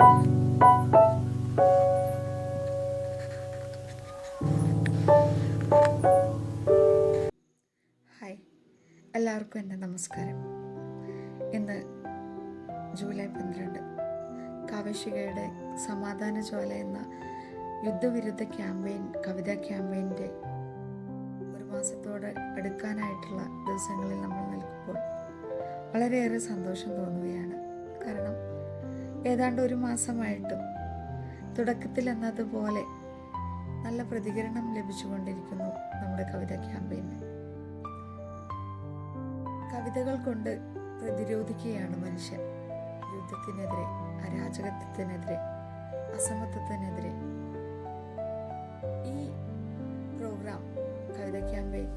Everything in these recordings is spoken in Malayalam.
ഹായ്. എല്ലാവർക്കും എന്റെ നമസ്കാരം. ഇന്ന് ജൂലൈ പന്ത്രണ്ട്. കാവശികയുടെ സമാധാന ജ്വാല എന്ന യുദ്ധവിരുദ്ധ ക്യാമ്പയിൻ കവിതാ ക്യാമ്പയിന്റെ ഒരു മാസത്തോട് അടുക്കാനായിട്ടുള്ള ദിവസങ്ങളിൽ നമ്മൾ നിൽക്കുമ്പോൾ വളരെയേറെ സന്തോഷം തോന്നുകയാണ്. കാരണം ഏതാണ്ട് ഒരു മാസമായിട്ട് തുടക്കത്തിൽ എന്നതുപോലെ നല്ല പ്രതികരണം ലഭിച്ചുകൊണ്ടിരിക്കുന്നു നമ്മുടെ കവിത ക്യാമ്പയിന്. കവിതകൾ കൊണ്ട് പ്രതിരോധിക്കുകയാണ് മനുഷ്യൻ. യുദ്ധത്തിനെതിരെ അരാജകത്വത്തിനെതിരെ അസമത്വത്തിനെതിരെ. ഈ പ്രോഗ്രാം കവിത ക്യാമ്പയിൻ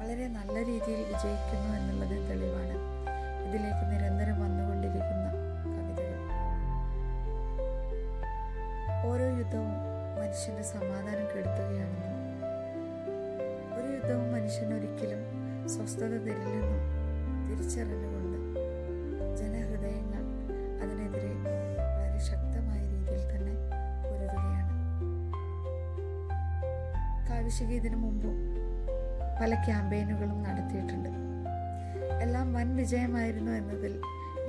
വളരെ നല്ല രീതിയിൽ വിജയിക്കുന്നു എന്നുള്ളത് തെളിവാണ്. ഇതിലേക്ക് നിരന്തരം വന്നുകൊണ്ടിരിക്കുന്ന ഓരോ യുദ്ധവും മനുഷ്യന്റെ സമാധാനം കെടുത്തുകയാണെന്നും ഒരു യുദ്ധവും മനുഷ്യനൊരിക്കലും സ്വസ്ഥത തരില്ലെന്നും തിരിച്ചറിഞ്ഞുകൊണ്ട് ജനഹൃദയങ്ങൾ അതിനെതിരെ വളരെ ശക്തമായ രീതിയിൽ തന്നെ പൊരുതുകയാണ്. കാവിശിക ഇതിനു മുമ്പും പല ക്യാമ്പയിനുകളും നടത്തിയിട്ടുണ്ട്. എല്ലാം വൻ വിജയമായിരുന്നു എന്നതിൽ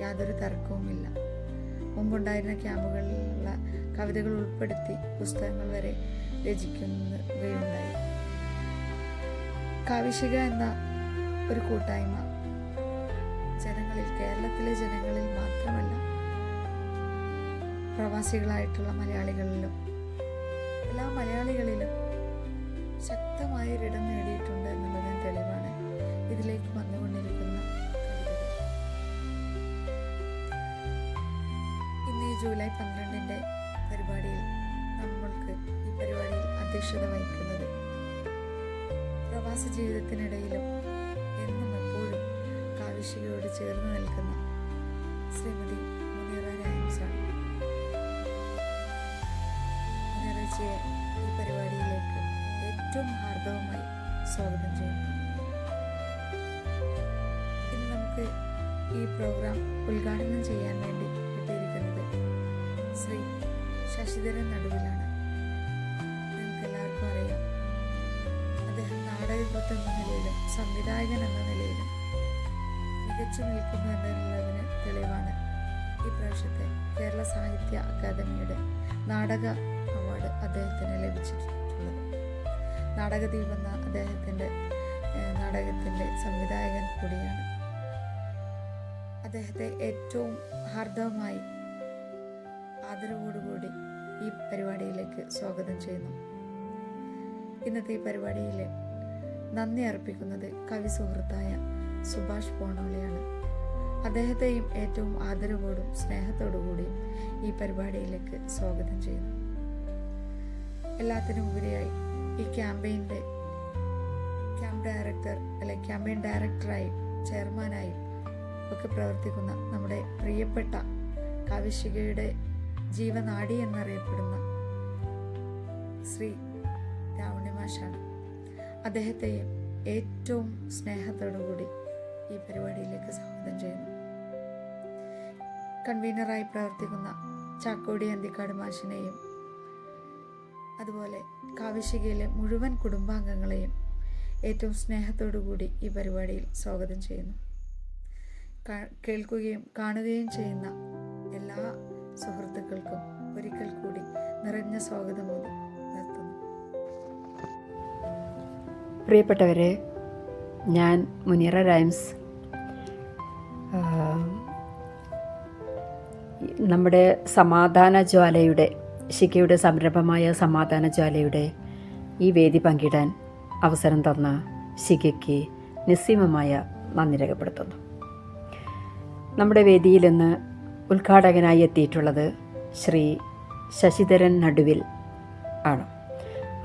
യാതൊരു തർക്കവുമില്ല. മുമ്പുണ്ടായിരുന്ന ക്യാമ്പുകളിലുള്ള കവിതകൾ ഉൾപ്പെടുത്തി പുസ്തകങ്ങൾ വരെ രചിക്കുകയുണ്ടായി കാവിശിക എന്ന ഒരു കൂട്ടായ്മ ജനങ്ങളിൽ കേരളത്തിലെ ജനങ്ങളിൽ മാത്രമല്ല പ്രവാസികളായിട്ടുള്ള മലയാളികളിലും എല്ലാ മലയാളികളിലും ശക്തമായൊരിടം നേടിയിട്ടുണ്ട് എന്നുള്ളതിന് തെളിവാണ്. ഇതിലേക്ക് വന്നുകൊണ്ടിരിക്കുന്ന ജൂലൈ പന്ത്രണ്ടിന്റെ പരിപാടിയിൽ നമ്മൾക്ക് ഈ പരിപാടിയിൽ അധ്യക്ഷത വഹിക്കുന്നത്. പ്രവാസ ജീവിതത്തിനിടയിലും എന്നും എപ്പോഴും കാവിശികയോട് ചേർന്ന് നിൽക്കുന്ന ശ്രീമതി മുനീറ രായൻസാണ്. മുനീറച്ചിയെ ഈ പരിപാടിയിലേക്ക് ഏറ്റവും ഹാർദവമായി സ്വാഗതം ചെയ്യുന്നു. ഇന്ന് നമുക്ക് ഈ പ്രോഗ്രാം ഉദ്ഘാടനം ചെയ്യാൻ വേണ്ടി ശശിധരൻ നടുവിലാണ്. നിങ്ങൾക്ക് എല്ലാവർക്കും അറിയാം. അദ്ദേഹം നാടകകൃത്ത് എന്ന നിലയിലും സംവിധായകൻ എന്ന നിലയിലും മികച്ചു നിൽക്കുന്നു എന്നുള്ളതിന് തെളിവാണ് ഈ പ്രാവശ്യത്തെ കേരള സാഹിത്യ അക്കാദമിയുടെ നാടക അവാർഡ് അദ്ദേഹത്തിന് ലഭിച്ചിട്ടുള്ളത്. നാടകദ്വീപ് എന്ന അദ്ദേഹത്തിന്റെ നാടകത്തിന്റെ സംവിധായകൻ കൂടിയാണ്. അദ്ദേഹത്തെ ഏറ്റവും ഹാർദവമായി പരിപാടിയിലേക്ക് സ്വാഗതം ചെയ്യുന്നു. ഇന്നത്തെ ഈ പരിപാടിയിൽ നന്ദി അർപ്പിക്കുന്നത് കവി സുഹൃത്തായ സുഭാഷ് പോണോളിയാണ്. അദ്ദേഹത്തെയും ഏറ്റവും ആദരവോടും സ്നേഹത്തോടു കൂടിയും ഈ പരിപാടിയിലേക്ക് സ്വാഗതം ചെയ്യുന്നു. എല്ലാത്തിനും ഉപരിയായി ഈ ക്യാമ്പയിന്റെ ക്യാമ്പ് ഡയറക്ടർ അല്ലെ ക്യാമ്പയിൻ ഡയറക്ടറായി ചെയർമാനായി ഒക്കെ പ്രവർത്തിക്കുന്ന നമ്മുടെ പ്രിയപ്പെട്ട കവിശികയുടെ ജീവനാടി എന്നറിയപ്പെടുന്ന ശ്രീ രാവണി മാഷാണ്. അദ്ദേഹത്തെയും ഏറ്റവും സ്നേഹത്തോടുകൂടി ഈ പരിപാടിയിലേക്ക് സ്വാഗതം ചെയ്യുന്നു. കൺവീനറായി പ്രവർത്തിക്കുന്ന ചാക്കോടി അന്തിക്കാട് മാഷിനെയും അതുപോലെ കാവിശികയിലെ മുഴുവൻ കുടുംബാംഗങ്ങളെയും ഏറ്റവും സ്നേഹത്തോടുകൂടി ഈ പരിപാടിയിൽ സ്വാഗതം ചെയ്യുന്നു. കേൾക്കുകയും കാണുകയും ചെയ്യുന്ന എല്ലാ സുഹൃത്തുക്കൾക്കും ഒരിക്കൽ കൂടി നിറഞ്ഞ സ്വാഗതം പ്രിയപ്പെട്ടവരെ ഞാൻ മുനീറ റൈംസ്. നമ്മുടെ സമാധാന ജ്വാലയുടെ ശിഖയുടെ സംരംഭമായ സമാധാന ജ്വാലയുടെ ഈ വേദി പങ്കിടാൻ അവസരം തന്ന ശിഖയ്ക്ക് നിസ്സീമമായ നന്ദി രേഖപ്പെടുത്തുന്നു. നമ്മുടെ വേദിയിൽ ഇന്ന് ഉദ്ഘാടകനായി എത്തിയിട്ടുള്ളത് ശ്രീ ശശിധരൻ നടുവിൽ ആണ്.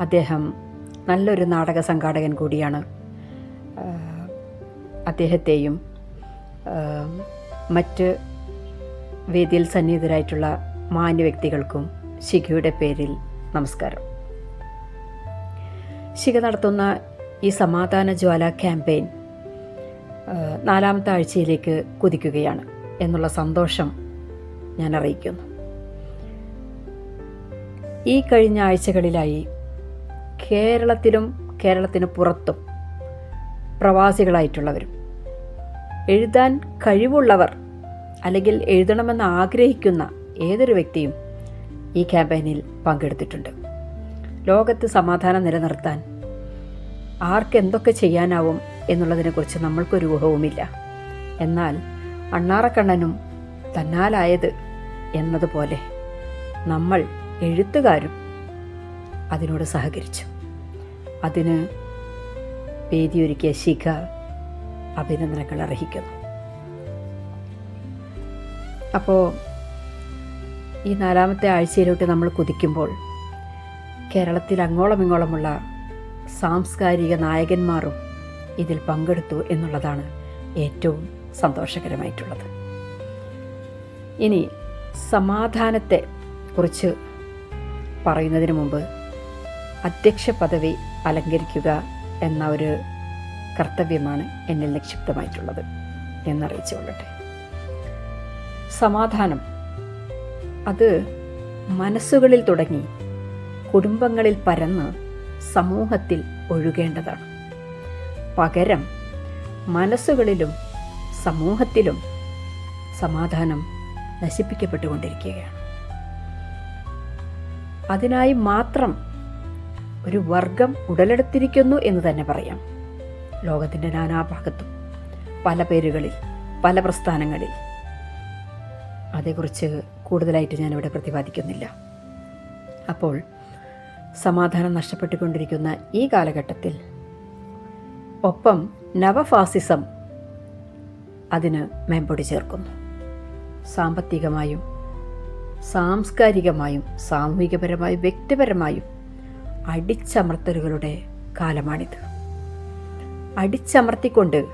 അദ്ദേഹം നല്ലൊരു നാടക സംഘാടകൻ കൂടിയാണ് അദ്ദേഹത്തെയും മറ്റ് വേദിയിൽ സന്നിഹിതരായിട്ടുള്ള മാന്യ വ്യക്തികൾക്കും ശിഖയുടെ പേരിൽ നമസ്കാരം. ശിഖ നടത്തുന്ന ഈ സമാധാന ജ്വാല ക്യാമ്പയിൻ നാലാമത്തെ ആഴ്ചയിലേക്ക് കുതിക്കുകയാണ് എന്നുള്ള സന്തോഷം ഞാൻ അറിയിക്കുന്നു. ഈ കഴിഞ്ഞ ആഴ്ചകളിലായി കേരളത്തിലും കേരളത്തിന് പുറത്തും പ്രവാസികളായിട്ടുള്ളവരും. എഴുതാൻ കഴിവുള്ളവർ അല്ലെങ്കിൽ എഴുതണമെന്ന് ആഗ്രഹിക്കുന്ന ഏതൊരു വ്യക്തിയും ഈ ക്യാമ്പയിനിൽ പങ്കെടുത്തിട്ടുണ്ട്. ലോകത്ത് സമാധാനം നിലനിർത്താൻ ആർക്കെന്തൊക്കെ ചെയ്യാനാവും എന്നുള്ളതിനെക്കുറിച്ച് നമ്മൾക്കൊരു ഊഹവുമില്ല. എന്നാൽ അണ്ണാറക്കണ്ണനും തന്നാലായത് എന്നതുപോലെ നമ്മൾ എഴുത്തുകാരും അതിനോട് സഹകരിച്ചു. അതിന് വേദിയൊരുക്കിയ ശിഖ അഭിനന്ദനങ്ങൾ അർഹിക്കുന്നു. അപ്പോൾ ഈ നാലാമത്തെ ആഴ്ചയിലോട്ട് നമ്മൾ കുതിക്കുമ്പോൾ കേരളത്തിൽ അങ്ങോളം ഇങ്ങോളമുള്ള സാംസ്കാരിക നായകന്മാരും ഇതിൽ പങ്കെടുത്തു എന്നുള്ളതാണ് ഏറ്റവും സന്തോഷകരമായിട്ടുള്ളത്. ഇനി സമാധാനത്തെ കുറിച്ച് പറയുന്നതിന് മുമ്പ് അധ്യക്ഷ പദവി അലങ്കരിക്കുക എന്ന ഒരു കർത്തവ്യമാണ് എന്നിൽ നിക്ഷിപ്തമായിട്ടുള്ളത് എന്നറിയിച്ചു കൊള്ളട്ടെ സമാധാനം. അത് മനസ്സുകളിൽ തുടങ്ങി കുടുംബങ്ങളിൽ പരന്ന് സമൂഹത്തിൽ ഒഴുകേണ്ടതാണ്. പകരം മനസ്സുകളിലും സമൂഹത്തിലും സമാധാനം നശിപ്പിക്കപ്പെട്ടുകൊണ്ടിരിക്കുകയാണ്. അതിനായി മാത്രം ഒരു വർഗം ഉടലെടുത്തിരിക്കുന്നു എന്ന് തന്നെ പറയാം. ലോകത്തിന്റെ നാനാഭാഗത്തും പല പേരുകളിൽ പല പ്രസ്ഥാനങ്ങളിൽ. അതേക്കുറിച്ച് കൂടുതലായിട്ട് ഞാനിവിടെ പ്രതിപാദിക്കുന്നില്ല. അപ്പോൾ സമാധാനം നഷ്ടപ്പെട്ടുകൊണ്ടിരിക്കുന്ന ഈ കാലഘട്ടത്തിൽ ഒപ്പം നവഫാസിസം അതിന് മേമ്പൊടി ചേർക്കുന്നു. സാമ്പത്തികമായും സാംസ്കാരികമായും സാമൂഹികപരമായും വ്യക്തിപരമായും അടിച്ചമർത്തലുകളുടെ കാലമാണിത്. അടിച്ചമർത്തിക്കൊണ്ട്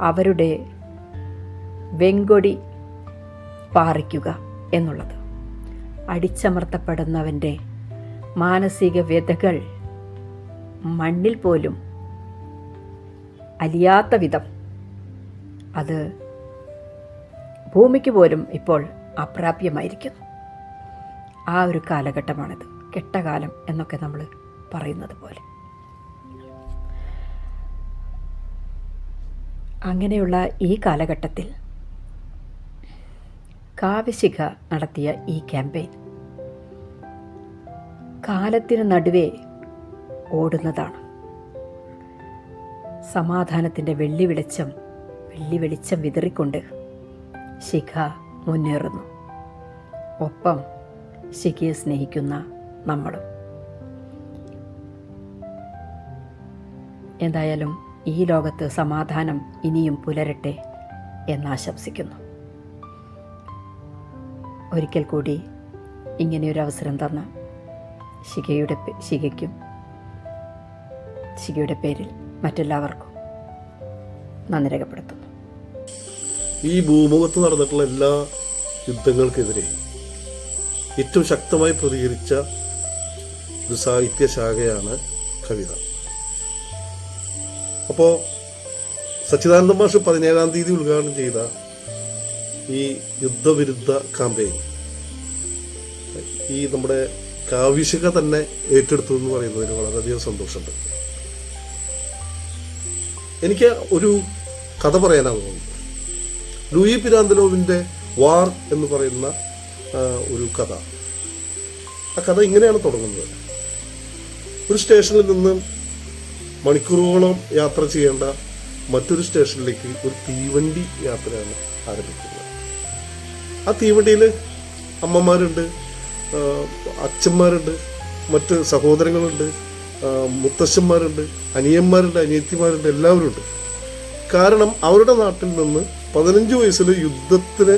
അവരുടെ വെങ്കൊടി പാറിക്കുക എന്നുള്ളത്. അടിച്ചമർത്തപ്പെടുന്നവന്റെ മാനസിക വ്യതകൾ മണ്ണിൽ പോലും അലിയാത്ത വിധം അത് ഭൂമിക്ക് പോലും ഇപ്പോൾ അപ്രാപ്യമായിരിക്കുന്നു. ആ ഒരു കാലഘട്ടമാണിത്. കെട്ടകാലം എന്നൊക്കെ നമ്മൾ പറയുന്നത് പോലെ. അങ്ങനെയുള്ള ഈ കാലഘട്ടത്തിൽ കാവ്യശിഖ നടത്തിയ ഈ ക്യാമ്പയിൻ കാലത്തിന് നടുവേ ഓടുന്നതാണ്. സമാധാനത്തിന്റെ വെള്ളി വെളിച്ചം വെള്ളി വെളിച്ചം വിതറിക്കൊണ്ട് ശിഖ മുന്നേറുന്നു. ഒപ്പം ശിഖയെ സ്നേഹിക്കുന്ന നമ്മളും. എന്തായാലും ഈ ലോകത്ത് സമാധാനം ഇനിയും പുലരട്ടെ എന്നാശംസിക്കുന്നു ഒരിക്കൽ കൂടി ഇങ്ങനെയൊരു അവസരം തന്ന ശിഖയുടെ ശിഖയ്ക്കും ശിഖയുടെ പേരിൽ മറ്റെല്ലാവർക്കും നന്ദി രേഖപ്പെടുത്തുന്നു. ഈ ഭൂമുഖത്ത് നടന്നിട്ടുള്ള എല്ലാ യുദ്ധങ്ങൾക്കെതിരെ ഏറ്റവും ശക്തമായി പ്രതികരിച്ച ഒരു സാഹിത്യശാഖയാണ് കവിത. അപ്പോൾ സച്ചിദാനന്ദ മാഷ് പതിനേഴാം തീയതി ഉദ്ഘാടനം ചെയ്ത ഈ യുദ്ധവിരുദ്ധ കാമ്പയിൻ ഈ നമ്മുടെ കാവ്യശിക തന്നെ ഏറ്റെടുത്തു എന്ന് പറയുന്നതിന് വളരെയധികം സന്തോഷമുണ്ട്. എനിക്ക് ഒരു കഥ പറയാനാണ് തോന്നുന്നത്. ലൂയി പിരാന്തലോവിന്റെ വാർ എന്ന് പറയുന്ന ഒരു കഥ. ആ കഥ ഇങ്ങനെയാണ് തുടങ്ങുന്നത്. ഒരു സ്റ്റേഷനിൽ നിന്ന് മണിക്കൂറുകളോളം യാത്ര ചെയ്യേണ്ട മറ്റൊരു സ്റ്റേഷനിലേക്ക് ഒരു തീവണ്ടി യാത്രയാണ് ആരംഭിക്കുന്നത്. ആ തീവണ്ടിയിൽ അമ്മമാരുണ്ട് അച്ഛന്മാരുണ്ട് മറ്റ് സഹോദരങ്ങളുണ്ട് മുത്തശ്ശന്മാരുണ്ട് അനിയന്മാരുണ്ട് അനിയത്തിമാരുണ്ട് എല്ലാവരും ഉണ്ട് കാരണം അവരുടെ നാട്ടിൽ നിന്ന് പതിനഞ്ച് വയസ്സിൽ യുദ്ധത്തിന്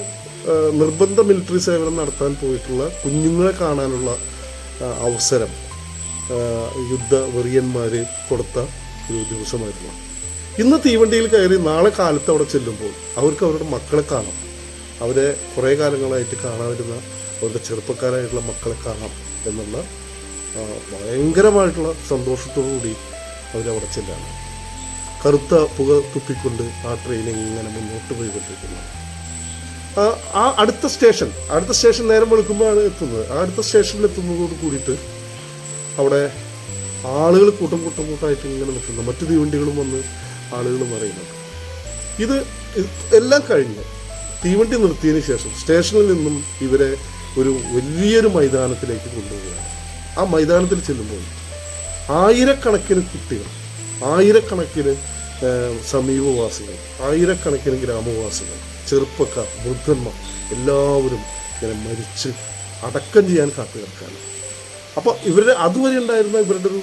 നിർബന്ധ മിലിറ്ററി സേവനം നടത്താൻ പോയിട്ടുള്ള കുഞ്ഞുങ്ങളെ കാണാനുള്ള അവസരം യുദ്ധ വെറിയന്മാര് കൊടുത്ത ഒരു ദിവസമായിരുന്നു. ഇന്ന് തീവണ്ടിയിൽ കയറി നാളെ കാലത്ത് അവിടെ ചെല്ലുമ്പോൾ അവർക്ക് അവരുടെ മക്കളെ കാണാം. അവരെ കുറേ കാലങ്ങളായിട്ട് കാണാതിരുന്ന അവരുടെ ചെറുപ്പക്കാരായിട്ടുള്ള മക്കളെ കാണാം എന്നുള്ള ഭയങ്കരമായിട്ടുള്ള സന്തോഷത്തോടു കൂടി അവരവിടെ ചെല്ലാണ്. കറുത്ത പുക തുപ്പിക്കൊണ്ട് ആ ട്രെയിൻ ഇങ്ങനെ മുന്നോട്ട് പോയിക്കൊണ്ടിരിക്കുന്നു. ആ- അടുത്ത സ്റ്റേഷൻ അടുത്ത സ്റ്റേഷൻ നേരം വെളുക്കുമ്പോഴാണ് എത്തുന്നത്. ആ അടുത്ത സ്റ്റേഷനിൽ എത്തുന്നതോട് കൂടിയിട്ട് ആളുകൾ കൂട്ടം കൂട്ടം കൂട്ടമായിട്ട് ഇങ്ങനെ നിൽക്കുന്നു. മറ്റു തീവണ്ടികളും വന്ന് ആളുകൾ മറിയുന്നുണ്ട് ഇത് എല്ലാം കഴിഞ്ഞ് തീവണ്ടി നിർത്തിയതിന് ശേഷം സ്റ്റേഷനിൽ നിന്നും ഇവരെ ഒരു വലിയൊരു മൈതാനത്തിലേക്ക് കൊണ്ടുപോവുകയാണ്. ആ മൈതാനത്തിൽ ചെല്ലുമ്പോൾ ആയിരക്കണക്കിന് കുട്ടികൾ ആയിരക്കണക്കിന് സമീപവാസികൾ ആയിരക്കണക്കിന് ഗ്രാമവാസികൾ ചെറുപ്പക്കാർ വൃദ്ധന്മാർ എല്ലാവരും ഇങ്ങനെ മരിച്ച് അടക്കം ചെയ്യാൻ കാത്തു കിടക്കാണ് അപ്പോൾ ഇവരുടെ അതുവരെ ഉണ്ടായിരുന്ന ഇവരുടെ ഒരു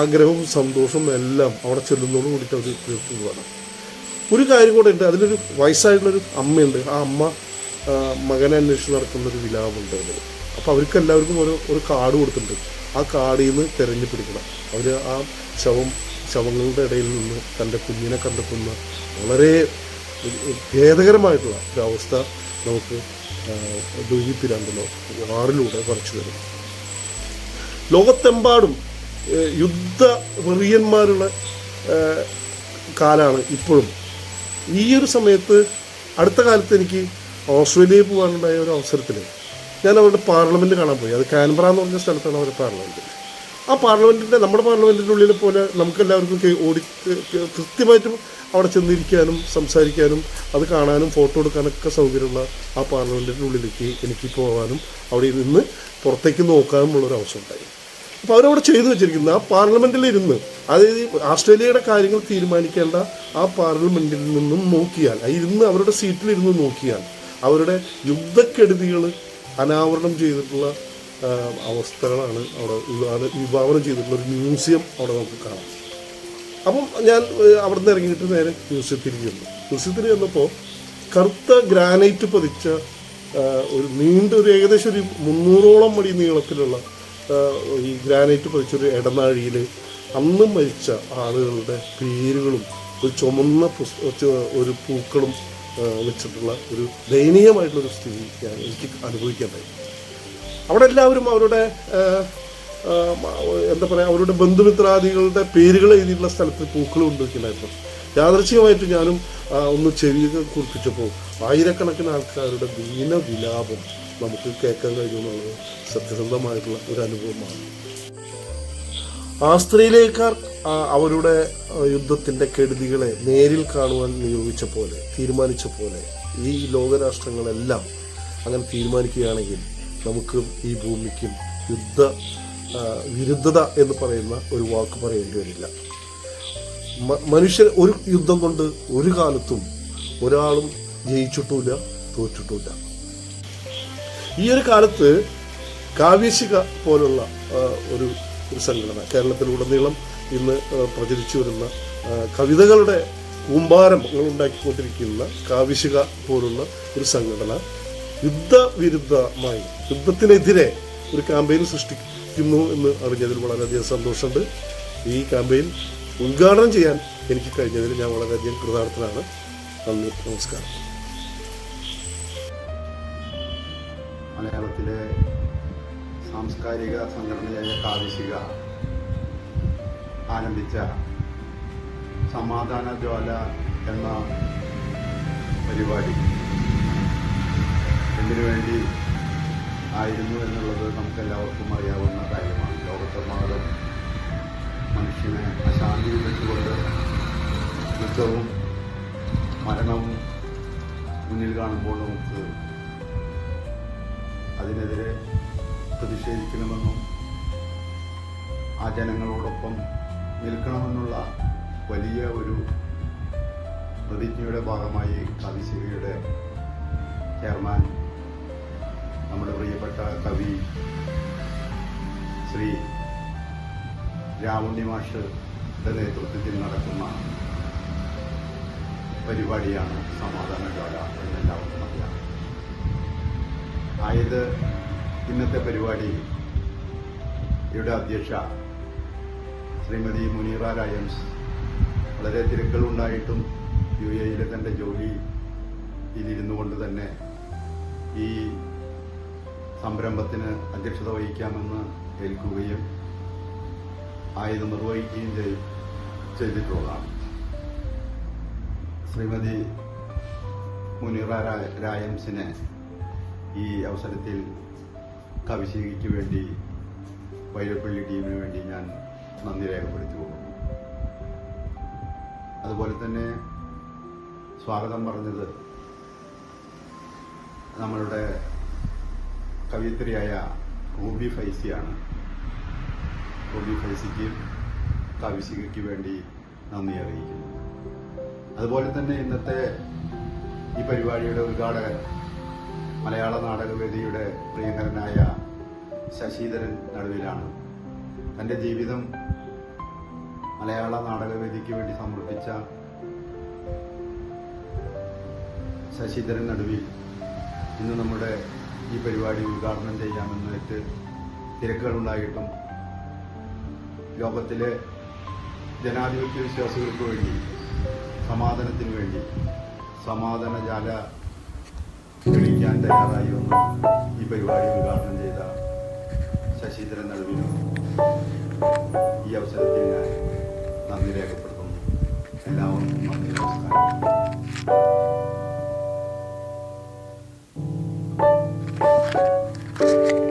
ആഗ്രഹവും സന്തോഷവും എല്ലാം അവിടെ ചെല്ലുന്നതോട് കൂടിയിട്ട് അവർ തീർക്കുന്നതാണ് ഒരു കാര്യം കൂടെ ഉണ്ട്. അതിലൊരു വയസ്സായിട്ടുള്ളൊരു അമ്മയുണ്ട്. ആ അമ്മ മകനെ അന്വേഷിച്ച് നടക്കുന്നൊരു വിലാപമുണ്ട് അതിൽ അപ്പോൾ അവർക്ക് എല്ലാവർക്കും ഒരു ഒരു കാർഡ് കൊടുത്തിട്ടുണ്ട്. ആ കാർഡിൽ നിന്ന് തിരഞ്ഞു പിടിക്കണം അവർ ആ ശവം ശവങ്ങളുടെ ഇടയിൽ നിന്ന് തന്റെ കുഞ്ഞിനെ കണ്ടെത്തുന്ന വളരെ ഖേദകരമായിട്ടുള്ള ഒരു അവസ്ഥ നമുക്ക് ദുരിതത്തിലാണ്ടല്ലോ ആറിലൂടെ പറിച്ചു തരും. ലോകത്തെമ്പാടും യുദ്ധ വെറിയന്മാരുടെ കാലമാണ് ഇപ്പോഴും. ഈ ഒരു സമയത്ത് അടുത്ത കാലത്ത് എനിക്ക് ഓസ്ട്രേലിയയിൽ പോകാനുണ്ടായ ഒരു അവസരത്തിൽ ഞാൻ അവരുടെ പാർലമെന്റ് കാണാൻ പോയി. അത് കാൻബ്ര എന്ന് പറഞ്ഞ സ്ഥലത്താണ് അവരുടെ പാർലമെന്റ് ആ പാർലമെന്റിന്റെ നമ്മുടെ പാർലമെന്റിന്റെ ഉള്ളിലെ പോലെ നമുക്കെല്ലാവർക്കും എല്ലാവർക്കും ഓടി കൃത്യമായിട്ടും അവിടെ ചെന്നിരിക്കാനും സംസാരിക്കാനും അത് കാണാനും ഫോട്ടോ എടുക്കാനൊക്കെ സൗകര്യമുള്ള ആ പാർലമെന്റിന്റെ ഉള്ളിലേക്ക് എനിക്ക് പോകാനും അവിടെ നിന്ന് പുറത്തേക്ക് നോക്കാനുമുള്ളൊരു അവസരം ഉണ്ടായി. അപ്പോൾ അവരവിടെ ചെയ്തു വെച്ചിരിക്കുന്നത് ആ പാർലമെന്റിൽ ഇരുന്ന് അതായത് ഓസ്ട്രേലിയയുടെ കാര്യങ്ങൾ തീരുമാനിക്കേണ്ട ആ പാർലമെന്റിൽ നിന്നും നോക്കിയാൽ ഇരുന്ന് അവരുടെ സീറ്റിൽ ഇരുന്ന് നോക്കിയാൽ അവരുടെ യുദ്ധക്കെടുതികൾ അനാവരണം ചെയ്തിട്ടുള്ള അവസ്ഥകളാണ് അവിടെ വിഭാവന- ചെയ്തിട്ടുള്ള ഒരു മ്യൂസിയം അവിടെ നമുക്ക് കാണാം. അപ്പം ഞാൻ അവിടെ നിന്ന് ഇറങ്ങിയിട്ട് നേരെ മ്യൂസിയത്തിൽ ചെന്നു മ്യൂസിയത്തിൽ ചെന്നപ്പോൾ കറുത്ത ഗ്രാനൈറ്റ് പതിച്ച ഒരു നീണ്ട ഒരു ഏകദേശം ഒരു മുന്നൂറോളം മടി നീളത്തിലുള്ള ഈ ഗ്രാനൈറ്റ് പതിച്ചൊരു ഇടനാഴിയിൽ അന്ന് മരിച്ച ആളുകളുടെ പേരുകളും ഒരു ചുമന്ന ഒരു പൂക്കളും വെച്ചിട്ടുള്ള ഒരു ദയനീയമായിട്ടുള്ളൊരു സ്ഥിതി ഞാൻ എനിക്ക് അനുഭവിക്കാനായി അവിടെ എല്ലാവരും അവരുടെ എന്താ പറയുക അവരുടെ ബന്ധുമിത്രാദികളുടെ പേരുകൾ എഴുതിയിട്ടുള്ള സ്ഥലത്ത് പൂക്കൾ കൊണ്ടുവയ്ക്കുന്നുണ്ടായിരുന്നു യാദർശികമായിട്ട് ഞാനും ഒന്ന് ചെവിയൊക്കെ കുറിപ്പിച്ചപ്പോൾ ആയിരക്കണക്കിന് ആൾക്കാരുടെ ദീന വിലാപം നമുക്ക് കേൾക്കാൻ കഴിഞ്ഞു എന്നുള്ളത് സത്യസന്ധമായിട്ടുള്ള ഒരു അനുഭവമാണ്. ആസ്ത്രേലിയക്കാർ അവരുടെ യുദ്ധത്തിന്റെ കെടുതികളെ നേരിൽ കാണുവാൻ നിയോഗിച്ച പോലെ തീരുമാനിച്ച പോലെ ഈ ലോകരാഷ്ട്രങ്ങളെല്ലാം അങ്ങനെ തീരുമാനിക്കുകയാണെങ്കിൽ നമുക്ക് ഈ ഭൂമിക്കും യുദ്ധ വിരുദ്ധത എന്ന് പറയുന്ന ഒരു വാക്ക് പറയേണ്ടി വരില്ല. മനുഷ്യർ ഒരു യുദ്ധം കൊണ്ട് ഒരു കാലത്തും ഒരാളും ജയിച്ചിട്ടുമില്ല തോറ്റിട്ടുമില്ല. ഈ ഒരു കാലത്ത് കാവ്യശിക പോലുള്ള ഒരു ഒരു സംഘടന കേരളത്തിലുടനീളം ഇന്ന് പ്രചരിച്ചു വരുന്ന കവിതകളുടെ കൂമ്പാരങ്ങൾ ഉണ്ടാക്കിക്കൊണ്ടിരിക്കുന്ന കാവ്യശിക പോലുള്ള ഒരു സംഘടന യുദ്ധവിരുദ്ധമായി യുദ്ധത്തിനെതിരെ ഒരു ക്യാമ്പയിൻ സൃഷ്ടിക്കുന്നു എന്ന് അറിഞ്ഞതിൽ വളരെയധികം സന്തോഷമുണ്ട്. ഈ ക്യാമ്പയിൻ ഉദ്ഘാടനം ചെയ്യാൻ എനിക്ക് കഴിഞ്ഞതിൽ ഞാൻ വളരെയധികം കൃതാർത്ഥനാണ്. നന്ദി നമസ്കാരം. മലയാളത്തിലെ സാംസ്കാരിക സംഘടനയായ പ്രാദേശിക ആരംഭിച്ച സമാധാന ജ്വാല എന്ന പരിപാടി എന്തിനു വേണ്ടി ആയിരുന്നു എന്നുള്ളത് നമുക്കെല്ലാവർക്കും അറിയാവുന്ന കാര്യമാണ്. ലോകത്തെമ്പാടും മനുഷ്യനെ അശാന്തിയിൽ വെച്ചുകൊണ്ട് യുദ്ധവും മരണവും മുന്നിൽ കാണുമ്പോൾ നമുക്ക് അതിനെതിരെ പ്രതിഷേധിക്കണമെന്നും ആ ജനങ്ങളോടൊപ്പം നിൽക്കണമെന്നുള്ള വലിയ ഒരു പ്രതിജ്ഞയുടെ ഭാഗമായി കവിശിവയുടെ ചെയർമാൻ നമ്മുടെ പ്രിയപ്പെട്ട കവി ശ്രീ രാവുണ്ണി മാഷയുടെ നേതൃത്വത്തിൽ നടക്കുന്ന പരിപാടിയാണ് സമാധാന ജാല എന്നെല്ലാവർക്കും അറിയാം. ആയത് ഇന്നത്തെ പരിപാടി. ഇവിടെ അധ്യക്ഷ ശ്രീമതി മുനീറ രായൻസ് വളരെ തിരക്കുകളുണ്ടായിട്ടും യു എയിലെ തന്റെ ജോലിയിലിരുന്നു കൊണ്ട് തന്നെ ഈ സംരംഭത്തിന് അധ്യക്ഷത വഹിക്കാമെന്ന് ഏൽക്കുകയും ആയത് നിർവഹിക്കുകയും ചെയ്- ചെയ്തിട്ടുള്ളതാണ്. ശ്രീമതി മുനീറ രായംസിനെ ഈ അവസരത്തിൽ കവിശേഖിക്ക് വേണ്ടി വൈരപ്പള്ളി ടീമിന് വേണ്ടി ഞാൻ നന്ദി രേഖപ്പെടുത്തി കൊടുക്കുന്നു അതുപോലെ തന്നെ സ്വാഗതം പറഞ്ഞത് നമ്മളുടെ കവിയത്രിയായ റൂബി ഫൈസിയാണ്. റൂബി ഫൈസിക്ക് കവിശികയ്ക്ക് വേണ്ടി നന്ദി അറിയിക്കുന്നു. അതുപോലെ തന്നെ ഇന്നത്തെ ഈ പരിപാടിയുടെ ഉദ്ഘാടകൻ മലയാള നാടകവേദിയുടെ പ്രിയങ്കരനായ ശശിധരൻ നടുവിലാണ്. തന്റെ ജീവിതം മലയാള നാടകവേദിക്ക് വേണ്ടി സമർപ്പിച്ച ശശിധരൻ നടുവിൽ ഇന്ന് നമ്മുടെ ഈ പരിപാടി ഉദ്ഘാടനം ചെയ്യാമെന്നിട്ട് തിരക്കുകളുണ്ടായിട്ടും ലോകത്തിലെ ജനാധിപത്യ വിശ്വാസികൾക്ക് വേണ്ടി സമാധാനത്തിന് വേണ്ടി സമാധാനജാല ചെയ്യാൻ തയ്യാറായി വന്ന. ഈ പരിപാടി ഉദ്ഘാടനം ചെയ്ത ശശീന്ദ്രൻ നടുവിന് ഈ അവസരത്തിൽ ഞാൻ നന്ദി രേഖപ്പെടുത്തുന്നു. എല്ലാവർക്കും നന്ദി നമസ്കാരം.